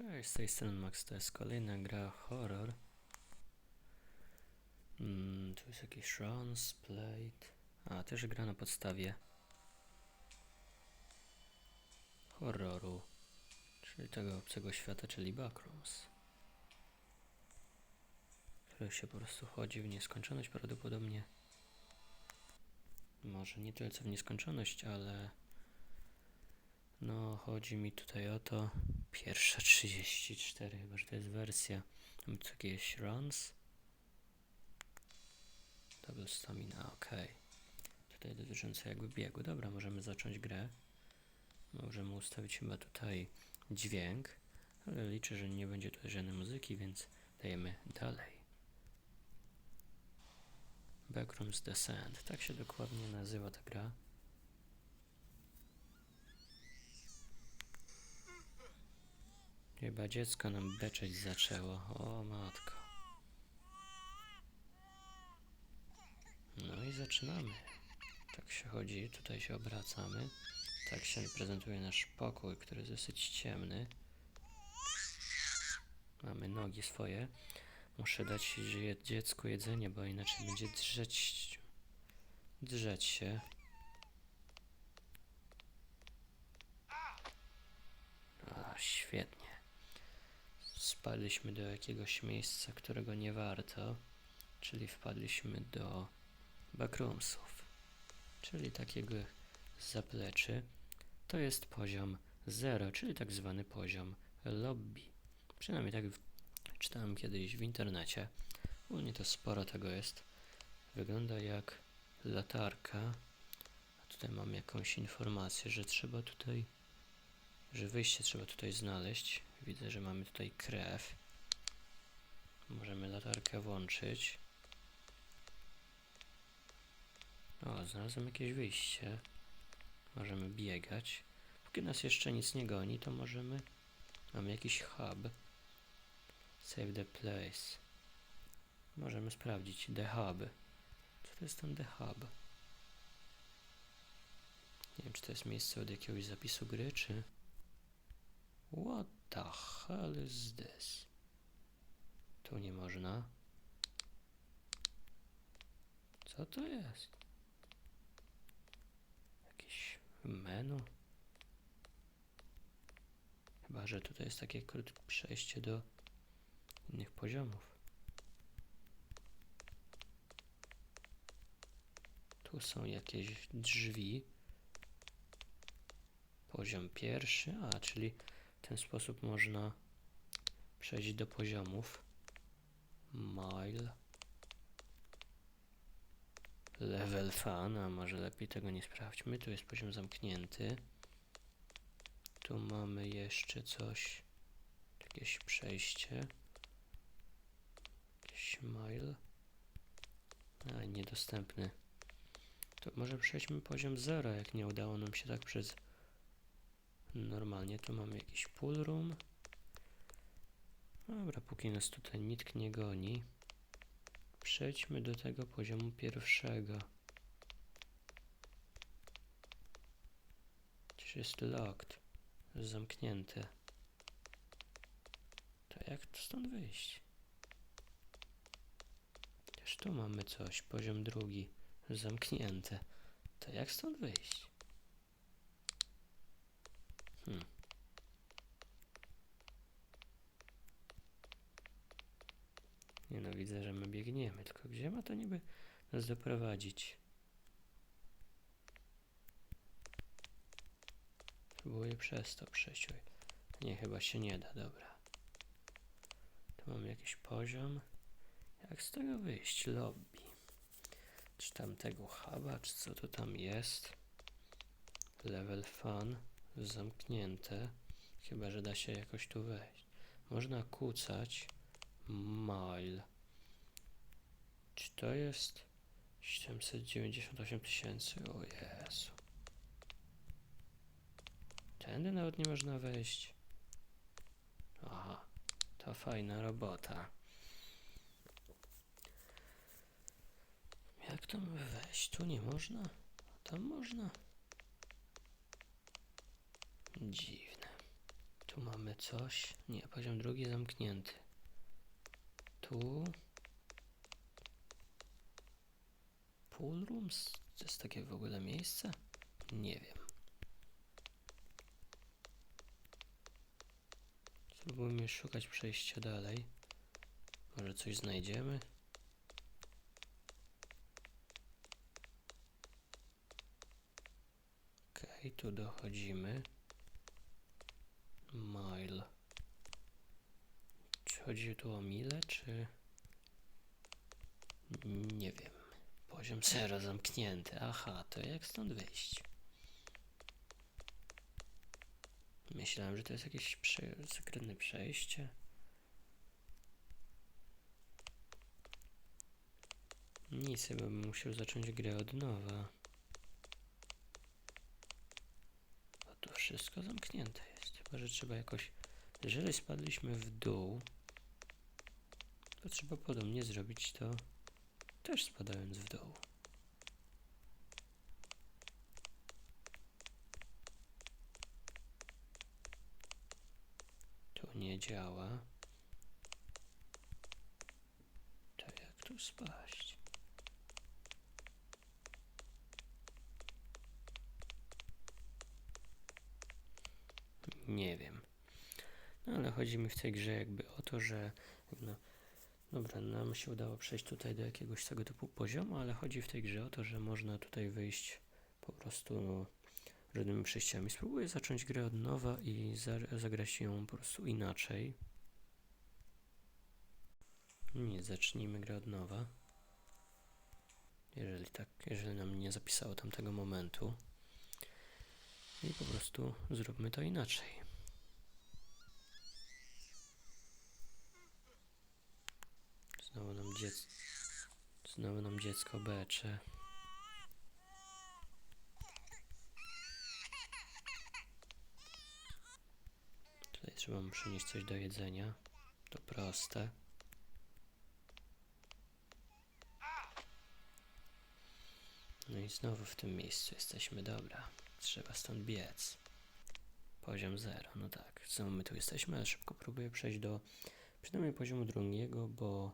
Cześć, z tej strony Max, to jest kolejna gra horror. Mm, tu jest jakiś Runs, Plate. A, też gra na podstawie horroru, czyli tego obcego świata, czyli Backrooms. W których się po prostu chodzi w nieskończoność prawdopodobnie. Może nie tyle co w nieskończoność, ale no chodzi mi tutaj o to, Pierwsza 34, chyba że to jest wersja. Mamy tu jakieś runs. Double stamina, ok. Tutaj dotyczące jakby biegu. Dobra, możemy zacząć grę. Możemy ustawić chyba tutaj dźwięk, ale liczę, że nie będzie tutaj żadnej muzyki, więc dajemy dalej. Backrooms Descent, tak się dokładnie nazywa ta gra. Chyba dziecko nam beczeć zaczęło. O matko. No i zaczynamy. Tak się chodzi, tutaj się obracamy. Tak się prezentuje nasz pokój, który jest dosyć ciemny. Mamy nogi swoje. Muszę dać dziecku jedzenie, bo inaczej będzie drzeć, drzeć się. A, świetnie. Spadliśmy do jakiegoś miejsca, którego nie warto, czyli wpadliśmy do backroomsów, czyli takiego zapleczy. To jest poziom 0, czyli tak zwany poziom lobby. Przynajmniej tak czytałem kiedyś w internecie. Ogólnie to sporo tego jest. Wygląda jak latarka. A tutaj mam jakąś informację, że trzeba tutaj, że wyjście trzeba tutaj znaleźć. Widzę, że mamy tutaj krew. Możemy latarkę włączyć. O, znalazłem jakieś wyjście. Możemy biegać. Póki nas jeszcze nic nie goni, to możemy... Mamy jakiś hub. Save the place. Możemy sprawdzić the hub. Co to jest ten the hub? Nie wiem, czy to jest miejsce od jakiegoś zapisu gry, czy... What the hell is this? Tu nie można. Co to jest? Jakieś menu? Chyba, że tutaj jest takie krótkie przejście do innych poziomów. Tu są jakieś drzwi. Poziom pierwszy, a czyli ten sposób można przejść do poziomów. Mile. Level fun, a może lepiej tego nie sprawdźmy. Tu jest poziom zamknięty. Tu mamy jeszcze coś. Jakieś przejście. Jakiś mile. A, niedostępny. To może przejdźmy poziom 0, jak nie udało nam się tak przez Normalnie tu mamy jakiś pool room. Dobra, póki nas tutaj nikt nie goni, przejdźmy do tego poziomu pierwszego. Czyż jest locked? Zamknięte. To jak stąd wyjść? Też tu mamy coś, poziom drugi. Zamknięte. To jak stąd wyjść? Hmm. Nie no, widzę, że my biegniemy, tylko gdzie ma to niby nas doprowadzić? Próbuję przez to przejść. Nie, chyba się nie da, dobra. Tu mamy jakiś poziom. Jak z tego wyjść? Lobby. Czy tamtego huba, czy co to tam jest? Level fun zamknięte. Chyba, że da się jakoś tu wejść. Można kucać. Mile. Czy to jest 798 tysięcy? O Jezu. Tędy nawet nie można wejść. Aha, to fajna robota. Jak tam wejść? Tu nie można? Tam można? Dziwne. Tu mamy coś. Nie, poziom drugi zamknięty. Tu. Pool rooms? To jest takie w ogóle miejsce? Nie wiem. Spróbujmy szukać przejścia dalej. Może coś znajdziemy? Okej, tu dochodzimy. Mile. Czy chodzi tu o mile, czy... Nie wiem. Poziom zero zamknięty. Aha, to jak stąd wyjść? Myślałem, że to jest jakieś prze... sekretne przejście. Nic, chyba bym musiał zacząć grę od nowa. A tu wszystko zamknięte jest. Chyba, że trzeba jakoś... Jeżeli spadliśmy w dół, to trzeba podobnie zrobić to też spadając w dół. Tu nie działa. To jak tu spaść? Nie wiem. No ale chodzi mi w tej grze jakby o to, że no, dobra, nam się udało przejść tutaj do jakiegoś tego typu poziomu, ale chodzi w tej grze o to, że można tutaj wyjść po prostu no, różnymi przejściami. Spróbuję zacząć grę od nowa i za, zagrać ją po prostu inaczej. Nie, zacznijmy grę od nowa. Jeżeli tak, jeżeli nam nie zapisało tamtego momentu. I po prostu zróbmy to inaczej. Znowu nam dziecko. Znowu nam dziecko becze. Tutaj trzeba mu przynieść coś do jedzenia. To proste. No i znowu w tym miejscu jesteśmy. Dobra. Trzeba stąd biec. Poziom 0. No tak. Znowu my tu jesteśmy, ale szybko próbuję przejść do przynajmniej poziomu drugiego, bo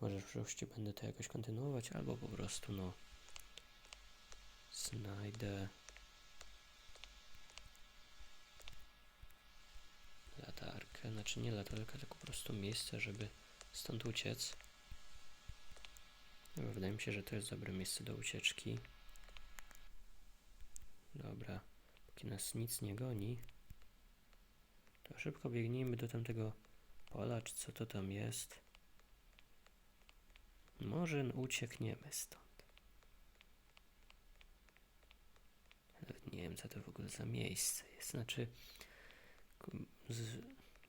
może w przyszłości będę to jakoś kontynuować, albo po prostu no znajdę latarkę, znaczy nie latarkę, tylko po prostu miejsce, żeby stąd uciec. Wydaje mi się, że to jest dobre miejsce do ucieczki. Dobra, póki nas nic nie goni, to szybko biegnijmy do tamtego pola, czy co to tam jest. Może uciekniemy stąd. Nawet nie wiem, co to w ogóle za miejsce jest. Znaczy, z,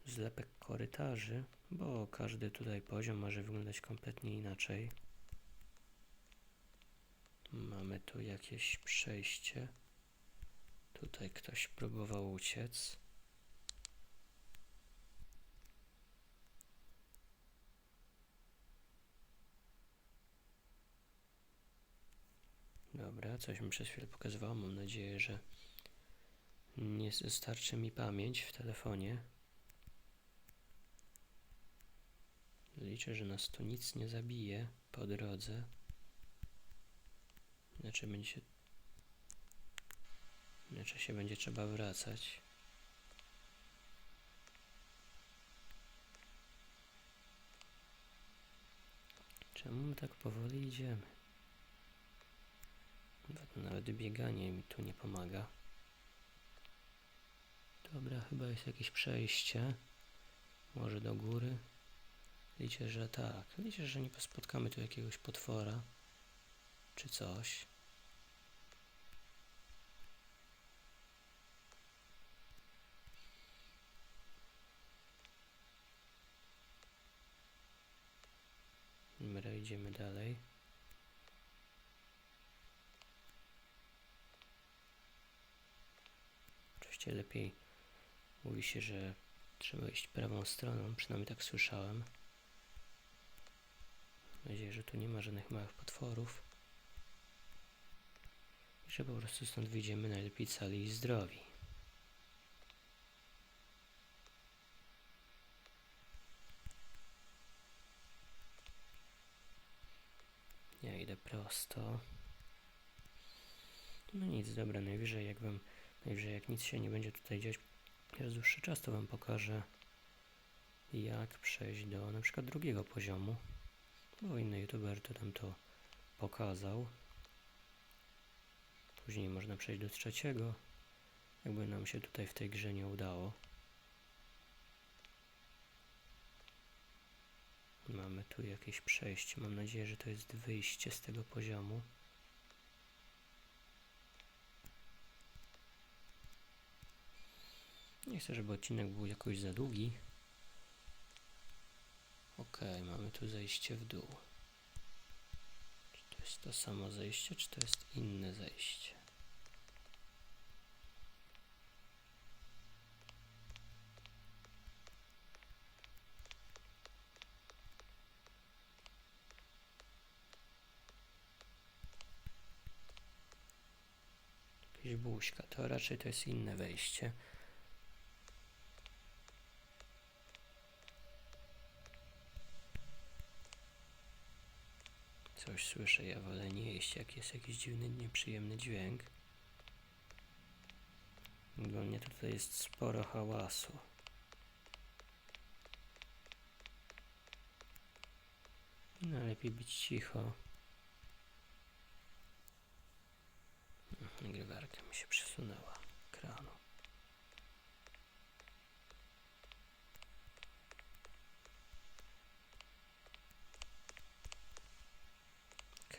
zlepek korytarzy, bo każdy tutaj poziom może wyglądać kompletnie inaczej. Mamy tu jakieś przejście. Tutaj ktoś próbował uciec. Dobra, coś mi przez chwilę pokazywało. Mam nadzieję, że nie starczy mi pamięć w telefonie. Liczę, że nas tu nic nie zabije po drodze. Inaczej będzie się... Inaczej się będzie trzeba wracać. Czemu my tak powoli idziemy? To Nawet bieganie mi tu nie pomaga. Dobra, chyba jest jakieś przejście. Może do góry. Liczę, że tak. Liczę, że nie spotkamy tu jakiegoś potwora. Czy coś. Dobra, idziemy dalej. oczywiście lepiej mówi się, że trzeba iść prawą stroną, przynajmniej tak słyszałem. Mam nadzieję, że tu nie ma żadnych małych potworów. I że po prostu stąd wyjdziemy najlepiej cali i zdrowi. Ja idę prosto. No nic, dobra, najwyżej jakbym najwyżej jak nic się nie będzie tutaj dziać przez dłuższy czas, to wam pokażę jak przejść do na przykład drugiego poziomu. Bo inny youtuber to tam to pokazał. Później można przejść do trzeciego. Jakby nam się tutaj w tej grze nie udało. Mamy tu jakieś przejście. Mam nadzieję, że to jest wyjście z tego poziomu. Nie chcę, żeby odcinek był jakoś za długi. Ok, mamy tu zejście w dół. Czy to jest to samo zejście, czy to jest inne zejście? Jakaś buźka, to raczej to jest inne wejście. Coś słyszę, ja wolę nie jeść, jak jest jakiś dziwny, nieprzyjemny dźwięk. Ogólnie to tutaj jest sporo hałasu. No lepiej być cicho. Nagrywarka mi się przesunęła ekranu.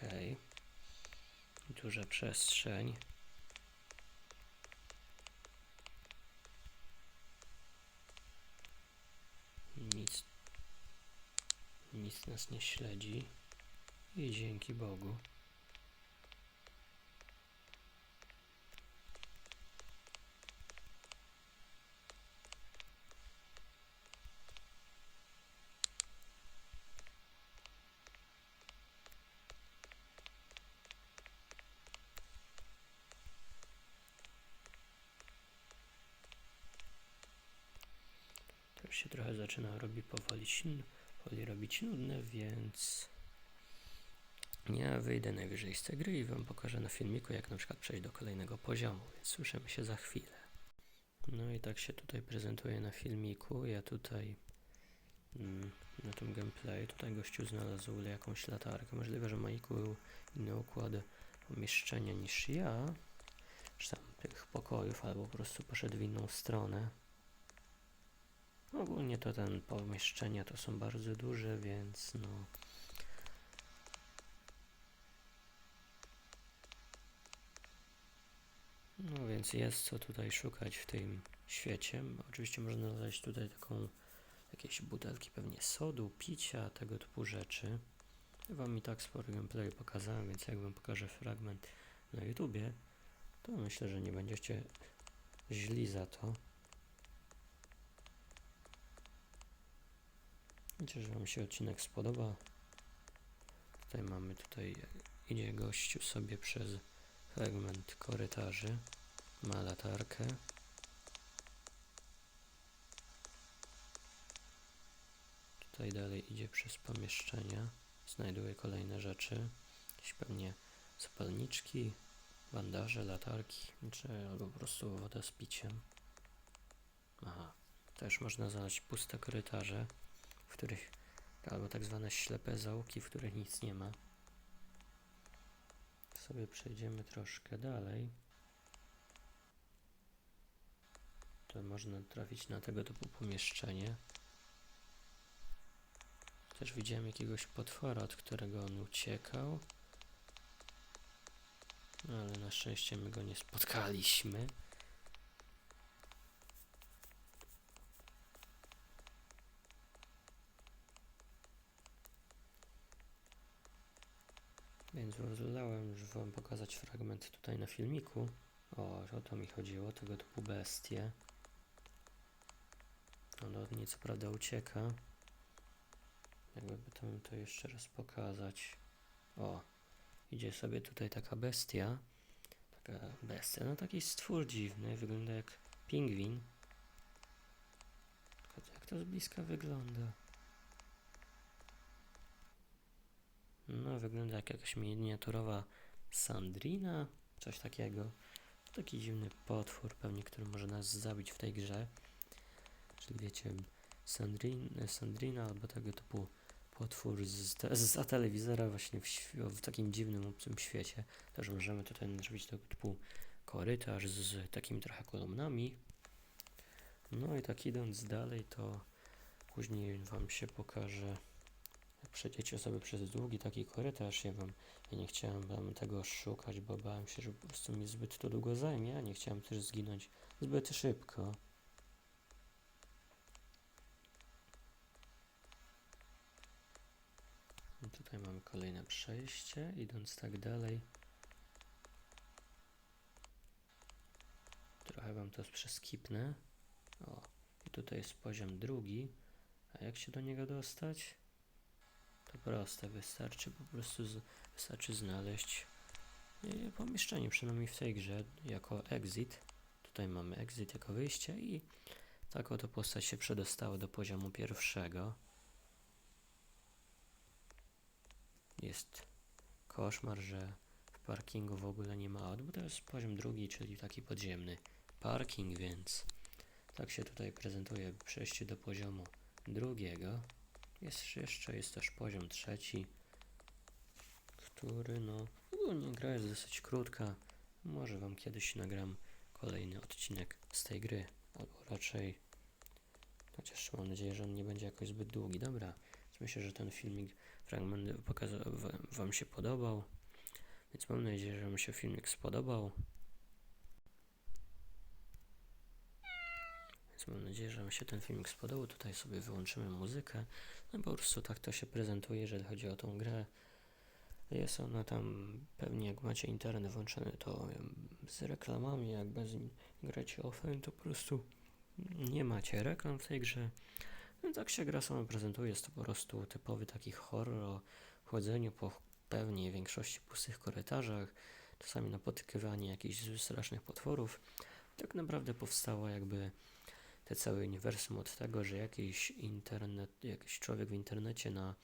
Okej. Duża przestrzeń. Nic, nic nas nie śledzi. I dzięki Bogu. Już się trochę zaczyna robić powoli, powoli robić nudne, więc nie wyjdę najwyżej z tej gry i Wam pokażę na filmiku, jak na przykład przejść do kolejnego poziomu, więc słyszymy się za chwilę. No i tak się tutaj prezentuje na filmiku. Ja tutaj mm, na tym gameplay, tutaj gościu znalazł jakąś latarkę. Możliwe, że Majku był inny układ pomieszczenia niż ja, czy tam tych pokojów, albo po prostu poszedł w inną stronę. Ogólnie to ten pomieszczenia to są bardzo duże, więc no. No więc jest co tutaj szukać w tym świecie. Oczywiście można znaleźć tutaj taką jakieś butelki pewnie sodu, picia, tego typu rzeczy. Ja wam i tak sporo gameplay pokazałem, więc jak wam pokażę fragment na YouTubie, to myślę, że nie będziecie źli za to. Liczę, że Wam się odcinek spodoba. Tutaj mamy, tutaj idzie gościu sobie przez fragment korytarzy. Ma latarkę. Tutaj dalej idzie przez pomieszczenia. Znajduje kolejne rzeczy. Jakieś pewnie zapalniczki, bandaże, latarki, czy albo po prostu woda z piciem. Aha, też można znaleźć puste korytarze których albo tak zwane ślepe zaułki, w których nic nie ma. Sobie przejdziemy troszkę dalej. To można trafić na tego typu pomieszczenie. Też widziałem jakiegoś potwora, od którego on uciekał. No ale na szczęście my go nie spotkaliśmy. Więc pozwolałem już Pokazać fragment tutaj na filmiku. O, o to mi chodziło, tego typu bestie. On od niej co prawda ucieka. Jakby to, to jeszcze raz pokazać. O, idzie sobie tutaj taka bestia. Taka bestia, no taki stwór dziwny, wygląda jak pingwin. Jak to z bliska wygląda? No, wygląda jak jakaś miniaturowa Sandrina, coś takiego. Taki dziwny potwór, pewnie, który może nas zabić w tej grze. Czyli wiecie, Sandrin, Sandrina albo tego typu potwór z, te, z telewizora właśnie w, w takim dziwnym, obcym świecie. Też możemy tutaj zrobić tego typu korytarz z, takimi trochę kolumnami. No i tak idąc dalej, to później Wam się pokaże, przejdziecie sobie przez długi taki korytarz. Ja Wam, ja nie chciałem Wam tego szukać, bo bałem się, że po prostu mi zbyt to długo zajmie, a nie chciałem też zginąć zbyt szybko. Tutaj mamy kolejne przejście, idąc tak dalej. Trochę wam to przeskipnę. O, i tutaj jest poziom drugi. A jak się do niego dostać? To proste, wystarczy po prostu z, wystarczy znaleźć pomieszczenie, przynajmniej w tej grze, jako exit. Tutaj mamy exit jako wyjście i tak oto postać się przedostała do poziomu pierwszego. Jest koszmar, że w parkingu w ogóle nie ma aut, bo to jest poziom drugi, czyli taki podziemny parking, więc tak się tutaj prezentuje przejście do poziomu drugiego. Jest jeszcze jest też poziom trzeci, który no ogólnie gra jest dosyć krótka. Może wam kiedyś nagram kolejny odcinek z tej gry, albo raczej chociaż mam nadzieję, że on nie będzie jakoś zbyt długi. Dobra, myślę, że ten filmik fragment wam się podobał. Więc mam nadzieję, że wam się filmik spodobał. Więc mam nadzieję, że wam się ten filmik spodobał. Tutaj sobie wyłączymy muzykę. No po prostu tak to się prezentuje, jeżeli chodzi o tą grę. Jest ona tam, pewnie jak macie internet włączony, to z reklamami, jak bez gracie offline, to po prostu nie macie reklam w tej grze. No tak się gra sama prezentuje, jest to po prostu typowy taki horror o chodzeniu po pewnie większości pustych korytarzach, czasami napotykiwanie jakichś strasznych potworów. Tak naprawdę powstało jakby te całe uniwersum od tego, że jakiś internet, jakiś człowiek w internecie na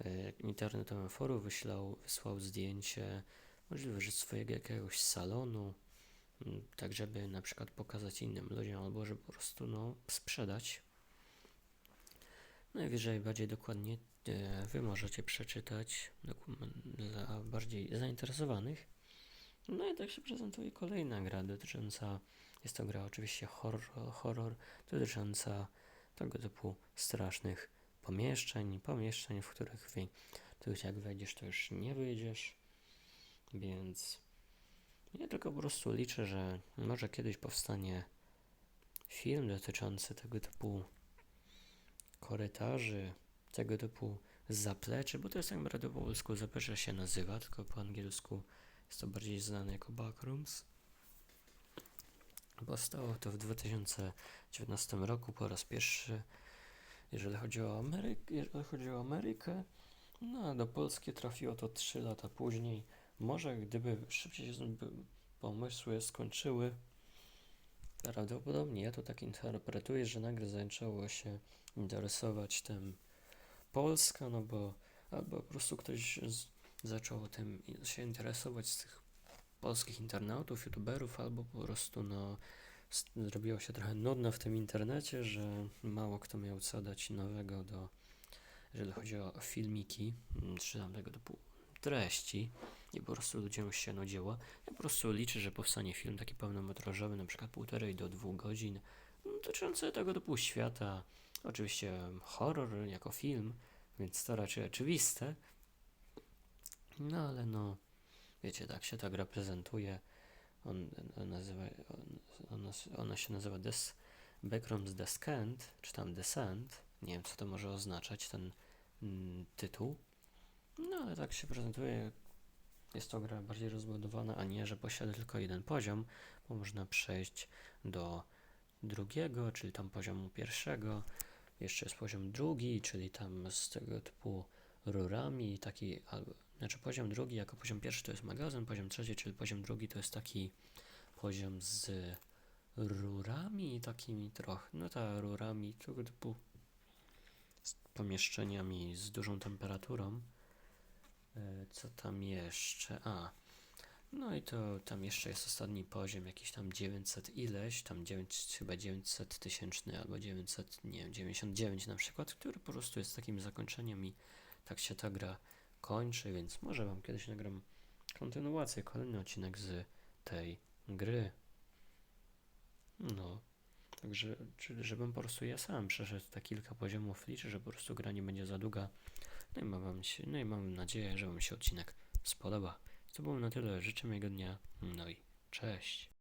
e, internetowym forum wyślał, wysłał zdjęcie, możliwe, że swojego jakiegoś salonu, tak żeby na przykład pokazać innym ludziom, albo żeby po prostu no, sprzedać. Najwyżej bardziej dokładnie e, Wy możecie przeczytać dla bardziej zainteresowanych. No i tak się prezentuje kolejna gra dotycząca, jest to gra oczywiście horror, horror dotycząca tego typu strasznych pomieszczeń, pomieszczeń, w których wy, których jak wejdziesz, to już nie wyjdziesz. Więc ja tylko po prostu liczę, że może kiedyś powstanie film dotyczący tego typu korytarzy, tego typu zapleczy, bo to jest tak naprawdę po polsku zaplecze się nazywa, tylko po angielsku jest to bardziej znane jako backrooms. Powstało to w 2019 roku po raz pierwszy, jeżeli chodzi o Amerykę, jeżeli chodzi o Amerykę. No a do Polski trafiło to 3 lata później. Może gdyby szybciej się pomysły skończyły, prawdopodobnie ja to tak interpretuję, że nagle zaczęło się interesować tym Polska, no bo albo po prostu ktoś z, zaczął tym się interesować z tych polskich internautów, youtuberów, albo po prostu no zrobiło się trochę nudno w tym internecie, że mało kto miał co dać nowego do, jeżeli chodzi o filmiki, mm, czy tam tego typu treści i po prostu ludziom się nudziło. Ja po prostu liczę, że powstanie film taki pełnometrażowy, na przykład półtorej do dwóch godzin, mm, dotyczący tego typu świata. Oczywiście horror jako film, więc to raczej oczywiste. No ale no, wiecie, tak się ta gra prezentuje. On, on nazywa, on, ona, się nazywa Des, Backrooms Descent, czy tam Descent. Nie wiem, co to może oznaczać, ten mm, tytuł. No ale tak się prezentuje. Jest to gra bardziej rozbudowana, a nie, że posiada tylko jeden poziom, bo można przejść do drugiego, czyli tam poziomu pierwszego. Jeszcze jest poziom drugi, czyli tam z tego typu rurami, taki, znaczy poziom drugi jako poziom pierwszy to jest magazyn, poziom trzeci, czyli poziom drugi to jest taki poziom z rurami takimi trochę, no ta rurami tego typu z pomieszczeniami z dużą temperaturą. E, Co tam jeszcze? A, no i to tam jeszcze jest ostatni poziom, jakiś tam 900 ileś, tam 9, chyba 900 tysięczny albo 900, nie wiem, 99 na przykład, który po prostu jest takim zakończeniem i tak się ta gra kończy, więc może Wam kiedyś nagram kontynuację, kolejny odcinek z tej gry. No, także, czyli żebym po prostu ja sam przeszedł te kilka poziomów, liczę, że po prostu gra nie będzie za długa. No i mam, no i mam nadzieję, że Wam się odcinek spodoba. To było na tyle, życzę miłego dnia, no i cześć.